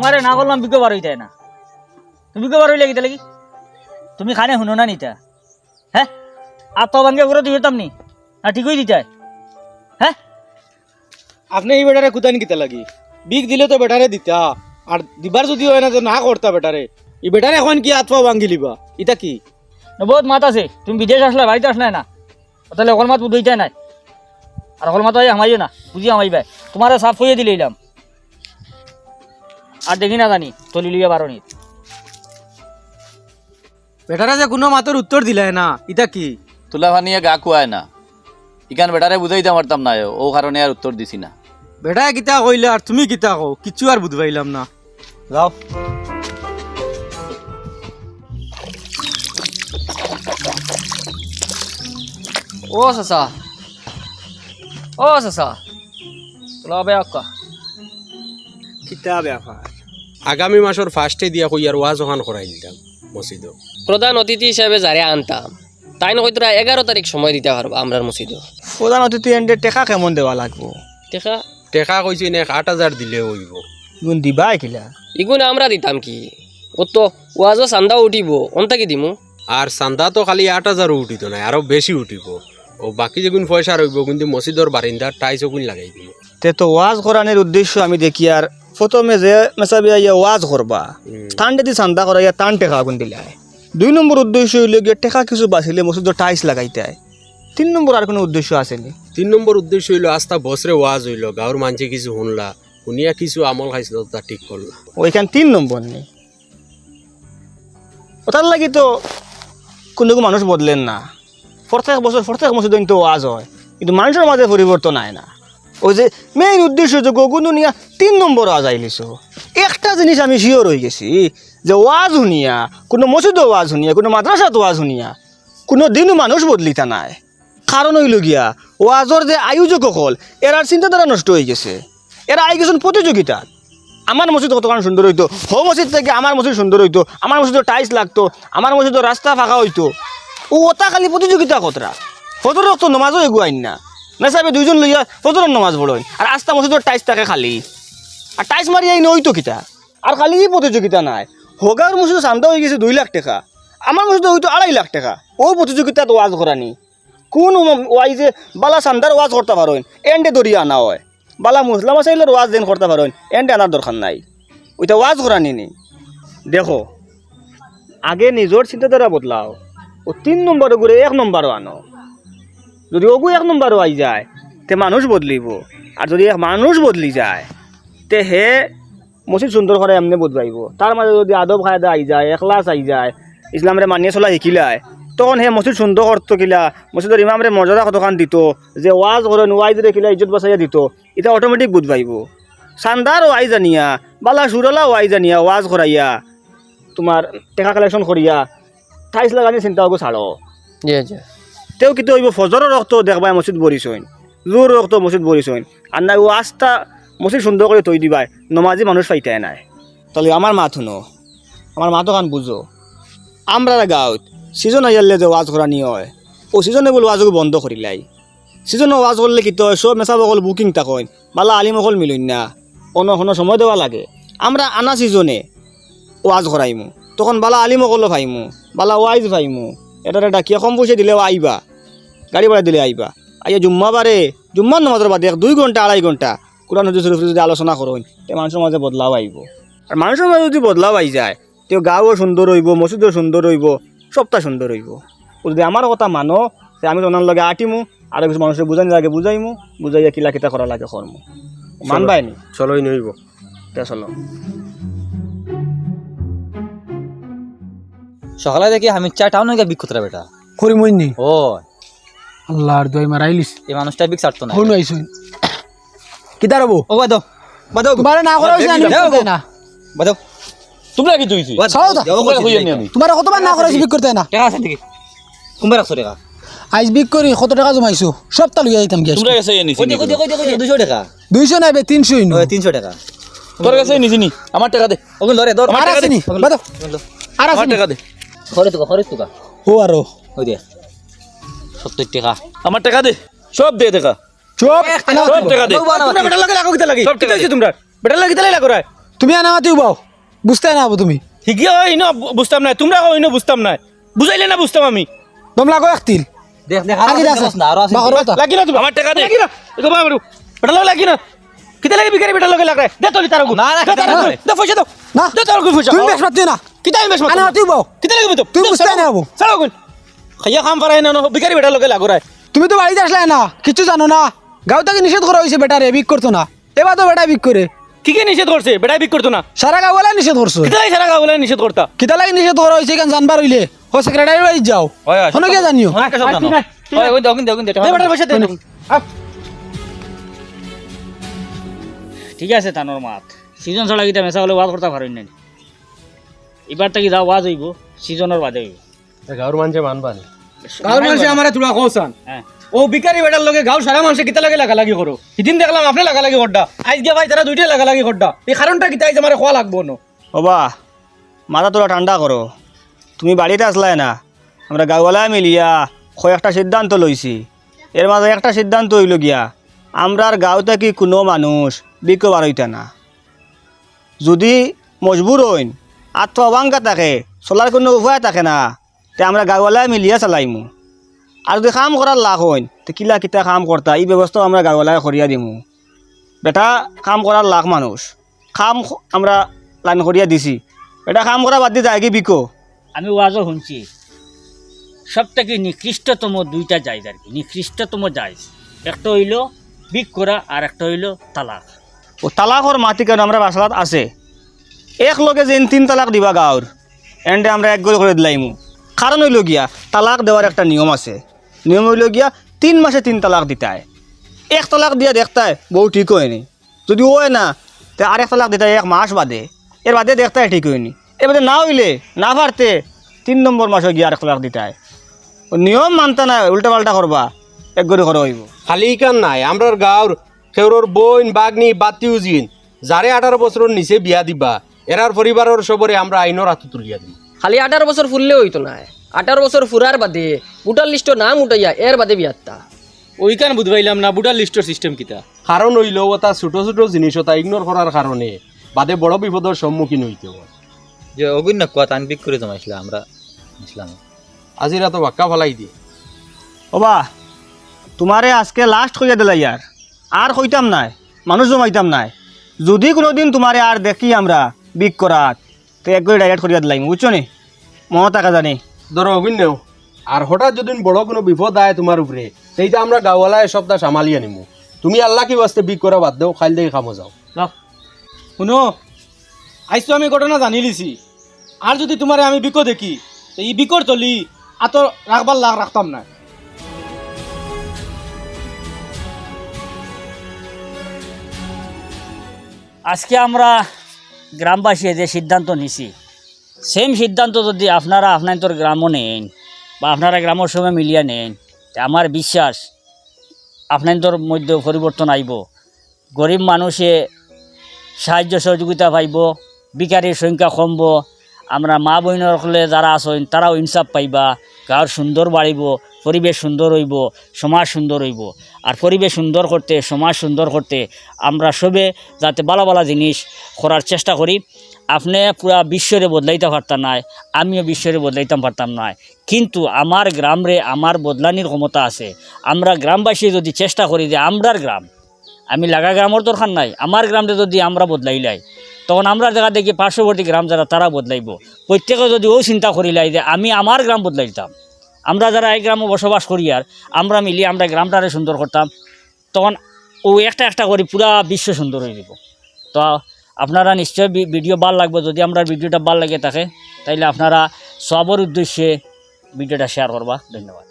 না করলাম বিজ্ঞ বার হইতে না। তুমি বিজ্ঞ বার হইলে কিতা লাগি? তুমি খানে শুনো না নিতা। হ্যাঁ? আর তো ভাঙ্গে করে তুই হতাম নি। না ঠিকই দিতাই হ্যাঁ। আপনি এই বেটারে কুতান কিতা লাগি? বিগ দিলে তো বেটারে দিতা। আর দিবার যদি হয় না তো না করতা বেটারে। এই বেটারে এখন কি আত্মা ভাঙ্গি লিবা? ইটা কি? না, বহুত মাত আছে। তুমি বিদেশ আসলে বাড়িতে আসলে না। তাহলে অকল মাত বুঝইতে নাই। আর অকল মাত হামাইও না। বুঝি হামাইবে তোমার সাফ হইয়ে দিলে এলাম। আর দেখি না জানি চলি লিয়ে বারো নিত বেটারে যে কোনো মাতর উত্তর দিলাই না ইটা কি? তুলা ভানিয়ে গা কুয়ায় না। ইকান বেটারে বুঝাইতে পারতাম না ও কারণে আর উত্তর দিছি না। বেটায় কিতা কইলে আর তুমি কিতা কও কিছু আর বুঝবাইলাম না। যাও। ও সসা ও সসা লবে আক্কা কিতা ব্যাপার আগামী মাসের ফার্স্টে দিয়া কই আর ওয়াজ ওখান করাই দিতাম মসজিদ প্রধান অতিথি হিসাবে যারে আনতাম তাই নয় তোরা এগারো তারিখ সময় দিতে পারব আমরার মসজিদে প্রধান অতিথি এন্ডে টেকা কেমন দেওয়া লাগবো? টেকা? টেকা কইছি নে আট হাজার দিলে হইব। ইগুন দিবা কিলা ইগুন আমরা দিতাম কি? ও তো ওয়াজও চান্দা উঠিব অন্তাকি দিমু? আর চান্দা তো খালি আট হাজারও উঠিত নাই আরও বেশি উঠিব। ও বাকি যেগুন পয়সা রইব কিন্তু মসজিদর বারিন্দার টাইস ওগুন লাগাই দিব তে তো ওয়াজ করানোর উদ্দেশ্য আমি দেখি আর প্রথমে যে মেসাবি ইয়া ওয়াজ করবা টান যদি চান্দা করা ইয়া টান টেকা আগুন দিলে দুই নম্বর উদ্দেশ্য হইলে গিয়ে টেকা কিছু বাঁচিলে মসজিদর টাইস লাগাইতে হয় তিন নম্বর আর কোনো উদ্দেশ্য আসেনি তিন নম্বর উদ্দেশ্য হইল আস্তা বছরে ওয়াজ হইল গাঁৱৰ মানুষে কিছু শুনলা শুনিয়া কিছু আমল খাইছিল তা ঠিক করলা। ওইখান তিন নম্বর নেই ওটার লাগি তো কোনো মানুষ বদলেন না। প্রত্যেক বছর প্রত্যেক মসজিদ তো ওয়াজ হয় কিন্তু মানুষের মাঝে পরিবর্তন হয় না। ওই যে মেইন উদ্দেশ্য যে গগুন নিয়া তিন নম্বর ওয়াজ আইলিছ একটা জিনিস আমি শিওর হয়ে গেছি, যে ওয়াজ শুনিয়া, কোনো মসজিদও ওয়াজ শুনিয়া, কোনো মাদ্রাসাত ওয়াজ শুনিয়া, কোনো দিনও মানুষ বদলিতা নাই। কারণ হইল গিয়া, ওয়াজর যে আয়োজক হল এরার চিন্তাধারা নষ্ট হয়ে গেছে। এরা আই গেছেন প্রতিযোগিতাত আমার মসজিদ কতখানি সুন্দর হইতো, হো মসজিদ থেকে আমার মসজিদ সুন্দর হইতো, আমার মসজিদে টাইলস লাগতো, আমার মসজিদে রাস্তা ফাঁকা হইতো। ও ওটা খালি প্রতিযোগিতা কতরা? ফজর রক্ত নমাজও এগুয়াইন না। মেসাবে দুইজন লইয়া ফজরের নমাজ পড়েন আর আস্তা মসজিদের টাইলস থাকে খালি। আর টাইলস মারি আইন হইতো কিতা? আর খালি প্রতিযোগিতা নাই। হোগার মসজিদে চান্দা হয়ে গেছে দুই লাখ টাকা। আমার মসজিদে হইতো আড়াই লাখ টাকা। ও প্রতিযোগিতাত ওয়াজ করানি কোন ওয়াই যে বালা চান্দার ওয়াজ করতে পারেন এন্ডে দরিয়া আনা হয়। বালা মুসলাম আসাইলের ওয়াজ দেন করতে পারেন এন্ডে আনার দরকার নাই। ওইটা ওয়াজ করানি নি। দেখো, আগে নিজের চিন্তাধারা বদলাও। ও তিন নম্বর ঘুরে এক নম্বরও আনো। যদি ওগু এক নম্বরও আই যায়, তে মানুষ বদলিব। আর যদি এক মানুষ বদলি যায়, তে হে মসজিদ সুন্দর করে এমনি বদলাইব। তার মাঝে যদি আদব খায়দা আই যায়, এখলাস আই যায়, ইসলামরে মানিয়ে চলা শিকিলায় তখন হে মসজিদ সুন্দর করতো কিলা, মসজিদের ইমামরে মর্যাদা কতখান দিত, যে ওয়াজ করেন ওয়াইজ রে কিলা ইজ্জত বাঁচাইয়া দিত এটা অটোমেটিক বুঝ পাইব চান্দার ওয়াই জানিয়া, বালা সুরলা ওয়াই জানিয়া, ওয়াজ করাইয়া তোমার টেকা কালেকশন করিয়া টাইস লাগানি চিন্তা হব ছাড়ো তেও কিন্তু হইব ফজরের রক্ত দেখবাই মসজিদ বরিছইন জোর রক্ত মসজিদ বরিছইন আর নাই ও আস্থা মসজিদ সুন্দর করে তৈ দিবাই, নমাজি মানুষ পাইতে নাই। তাহলে আমার মা শুনো। আমার মা তো কান বুঝো আমরা গাঁৱত সিজন আইয়ালে যে ওয়াজ করা নিয়ে হয়, ও সিজনে বলে ওয়াজকে বন্ধ করিলাই সিজনে ওয়াজ করলে কি তয় সব মেসাব অকল বুকিং তাকইন বালা আলিম অকল মিলইন না। অন্য কোনো সময় দেওয়া লাগে। আমরা আনা সিজনে ওয়াজ করাইমু তখন বালা আলিম অকল ভাইমু, বালা ওয়াইজ ভাইমু। এটা ডাকিয়া কম পয়সা দিলেও আইবা। গাড়ি ভাড়া দিলে আইবা। আইয়া জুম্মা বারে জুম্মার নামাজের বাদে এক দুই ঘণ্টা আড়াই ঘণ্টা কোরআন শরীফ যদি আলোচনা করুন তে মানুষের মাঝে বদলাও আইব। আর মানুষের মাঝে যদি বদলাও আই যায় তে গাঁও সুন্দর হইব মসজিদও সুন্দর হইব সবটা সুন্দর হইব। ও যদি আমার কথা মানো যে আমি ওনার লগে আটিমু আর কিছু মানুষের বুঝানি লাগে বুঝাইমু বুঝাইয়া কিলা কিতা করা লাগে কর্ম। মানবাই নি? চলোই নইব তে চলো। সকালে দেখি আমি চা টাউন গিয়ে বিক্ষতরা বেটা। করি মইনি ও আল্লাহর দোয়াই মারাইলিস। এই মানুষটা বিক ছাড়তো না ফোন আইছুন কিতা রবো? ও বাদো বাদো তোমার না করা হইছে আমি দেও করতে না। বাদো তোমরা কি তুই ছাড়ো তো। আমি। তোমার কতবার না করা হইছে বিক করতে না? টাকা আছে নাকি? কুম্বার রাখছো টাকা? আইজ বিক করি কত টাকা জমাইছো? সবটা লইয়া যাইতাম গিয়া। তোমরা কাছে নিছি কই কই কই কই 200 টাকা। দুইশো নাই বে তিনশো ইনু। ওই 300 টাকা। তোর কাছে নিছি নি। আমার টাকা দে। ওগুন ধরে ধর আর আছে নি? বাদো আর আছে টাকা দে। খরে তুকা খরে তুকা ও আরও ওই দে 70 টাকা। আমার টাকা দে। সব দে টাকা। চুপ। আনা সব টাকা দে। তোমরা বেটার লাগে লাগো কিতা লাগে? সব টাকা কিতা হইছে তোমরা বেটার লাগে কিতা লাগে রায়? তুমি আনা মাতি উবাও। বুঝতে না হব তুমি। শিখিয়ে হয় ইনো বুঝতাম না তোমরা হয় ইনো বুঝতাম না বুঝাইলে না বুঝতাম আমি। দম লাগো একতিল আগে আছে বাহর কথা লাগি না তুমি। আমার টাকা দে। লাগি না। এগো বাবা বেটা লাগে লাগি না। কিতা লাগে বিকারি বেটা লাগে লাগে দে তোলি তার না না দে পয়সা দাও। না। দে তার পয়সা। তুমি বেশ মাতিও না। কিতা আমি বেশ আনা তুই বউ কিতা লাগে তো তুই বুঝতে না হব সারা গুণ খাইয়া খাম পারাই না বিকারি বেটা লাগে লাগরায় তুমি তো বাড়িতে আসলে না কিছু জানো না? গাঁও থেকে নিষেধ করা হয়েছে বেটারে বিক করতো না। এবার তো বেটা বিক করে কি কি নিষেধ করছে বেটাই বিক করতো না? সারা গাঁও বলে নিষেধ করছ কিতা সারা গাঁও বলে নিষেধ করতা কিতা লাগে নিষেধ করা হয়েছে কেন জানবার হইলে ও সেক্রেটারি বাড়ি যাও। শোনো কে জানিও? দে বেটার পয়সা দে ঠিক আছে তানোর মাত। সিজন ছড়া গিতা মেসা হলে ওয়াজ করতে পারেন নাই এবার থেকে যাও ওয়াজ হইব। সিজনের বাদে হইব। গাঁৱৰ মানুহে মানবা নি গাঁওর মানুষে আমার তোরা কৌসান হ্যাঁ। ও বিকারি বেটার লগে গাঁও সারা মানুষে কিতা লাগে লাগালাগি করো? সেদিন দেখলাম আপনি লাগালাগি করডা। আজ গিয়া ভাই তারা দুইটাই লাগালাগি করডা। এই কারণটা কিতা আইজ আমার খোয়া লাগবো না? বাবা মাথা তোরা ঠান্ডা করো। তুমি বাড়িতে আসলাই না। আমরা গাঁওয়ালা মিলিয়া কয়েকটা সিদ্ধান্ত লইছি। এর মাঝে একটা সিদ্ধান্ত হইল গিয়া আমরার গাঁওতে কি কোনো মানুষ বিক্ষ বারইতে না। যদি মজবুর হইন আত্মা বাঙ্গা থাকে চলার কোনো উপায় থাকে না। তে আমরা গাঁওয়ালা মিলিয়া চালাইমু। আর যদি কাম করার লাভ হইন তে কিলা কিতা কাম করতা এই ব্যবস্থাও আমরা গাঁওয়ালায় করিয়া দিমু। বেটা কাম করার লাখ মানুষ। কাম আমরা লাইন করিয়া দিছি। এটা কাম করা বাদ দিয়ে যায় কি বিকো। আমি ওয়াজও শুনছি। সব থেকে নিকৃষ্টতম দুইটা জায়জ আর কি নিকৃষ্টতম জায়জ একটা হইল বিক করা আর একটা হইল তালাক। ও তালাকর মাটি কেন আমরা বাসাত আছে? এক লগে যেন তিন তালাক দিবা গাঁৱৰ। এন্ডে আমরা এক গড়ি করে দিলাইমু। কারণ হইল গিয়া তালাক দেওয়ার একটা নিয়ম আছে। নিয়ম হইল গিয়া তিন মাসে তিন তালাক দিতায় এক তালাক দিয়া দেখতায় বউ ঠিক হয়নি যদি হয় না, তে আর এক তালাক দিতায় এক মাস বাদে। এর বাদে দেখতায় ঠিক হয়নি। এর বাদে না হইলে, না পারতে তিন নম্বর মাসে গিয়া আর এক তালাক দিতায় নিয়ম মানতা না উল্টা পাল্টা করবা, এক গড়ি করে হইব। খালি ইকান নাই আমরার গাঁৱৰ সেউৰৰ বইন বাগনি বাতিও জিন যাৰে আঠারো বছৰৰ নিচে বিয়া দিবা, এরার পরিবারের সবরে আমরা আইনের হাতে তুলিয়া দিই খালি আঠারো বছর ফুললে হইতো না। আঠারো বছর ফুরার বাদে ভোটার লিস্ট নাম উঠাইয়া এর বাদে বিয়াত্তা। ওইখান বুঝবাইলাম না বুটার লিস্টের সিস্টেম কিতা? কারণ হইল ওটা ছোট ছোট জিনিস ওটা ইগনোর করার কারণে বাদে বড় বিপদের সম্মুখীন হইতে হয়। যে অগুন্য কোয়া তান বিক করে জমাইছিল আমরা ইসলাম আজিরা তো বাক্কা ফালাই দিয়ে। ওবা তোমারে আজকে লাস্ট কইয়া দিলা ইয়ার। আর কইতাম নাই মানুষ জমাইতাম নাই। যদি কোনোদিন তোমারে আর দেখি আমরা বিক করাত এক করে ডাইরেক্ট করিয়া দিলাম বুঝছ নি? মনে টাকা জানি ধরো অগুন্য আর হঠাৎ যদি বড় কোনো বিপদ আয় তোমার উপরে সেইটা আমরা গাওয়ালা সপ্তাহ সামালিয়ে নিমু তুমি আল্লাহ কি বাস্তে বিক করা বাদ দেও খাইল দেখে খামো যাও। শুনো আইজ তো আমি ঘটনা জানি লিছি আর যদি তোমার আমি বিকো দেখি তো এই বিকর চলি আত রাখবার লাগ রাখতাম না আজকে আমরা গ্রামবাসী যে সিদ্ধান্ত নিছি সেম সিদ্ধান্ত যদি আপনারা আপনার গ্রামও নেন বা আপনারা গ্রামের সঙ্গে মিলিয়ে নেন আমার বিশ্বাস আপনার মধ্যে পরিবর্তন আইব। গরিব মানুষে সাহায্য সহযোগিতা পাইব, বিকারের সংখ্যা কমব আমরা মা বইনের হলে যারা আছেন, তারাও ইনসাফ পাইবা গাঁর সুন্দর বাড়িব, পরিবেশ সুন্দর হইব, সমাজ সুন্দর হইব। আর পরিবেশ সুন্দর করতে, সমাজ সুন্দর করতে আমরা সবে যাতে ভালো ভালো জিনিস করার চেষ্টা করি। আপনি পুরা বিশ্বরে বদলাইতে পারতাম নাই আমিও বিশ্বরে বদলাইতাম পারতাম নাই কিন্তু আমার গ্রামরে আমার বদলানির ক্ষমতা আছে। আমরা গ্রামবাসী যদি চেষ্টা করি যে আমরার গ্রাম আমি লাগা গ্রামের দরকার নাই আমার গ্রামে যদি আমরা বদলাইলাই তখন আমরা জায়গা দেখি পার্শ্ববর্তী গ্রাম যারা, তারা বদলাইব। প্রত্যেকে যদি ও চিন্তা করিলাই যে আমি আমার গ্রাম বদলাইতাম আমরা যারা এই গ্রামে বসবাস করি আর, আমরা মিলিয়ে আমরা গ্রামটারে সুন্দর করতাম, তখন ও একটা একটা করে পুরা বিশ্ব সুন্দর হয়ে যাব তো আপনারা নিশ্চয় ভিডিও ভালো লাগবে, যদি আমরা ভিডিওটা ভালো লাগে থাকে, তাইলে আপনারা সবর উদ্দেশ্যে ভিডিওটা শেয়ার করবা। ধন্যবাদ।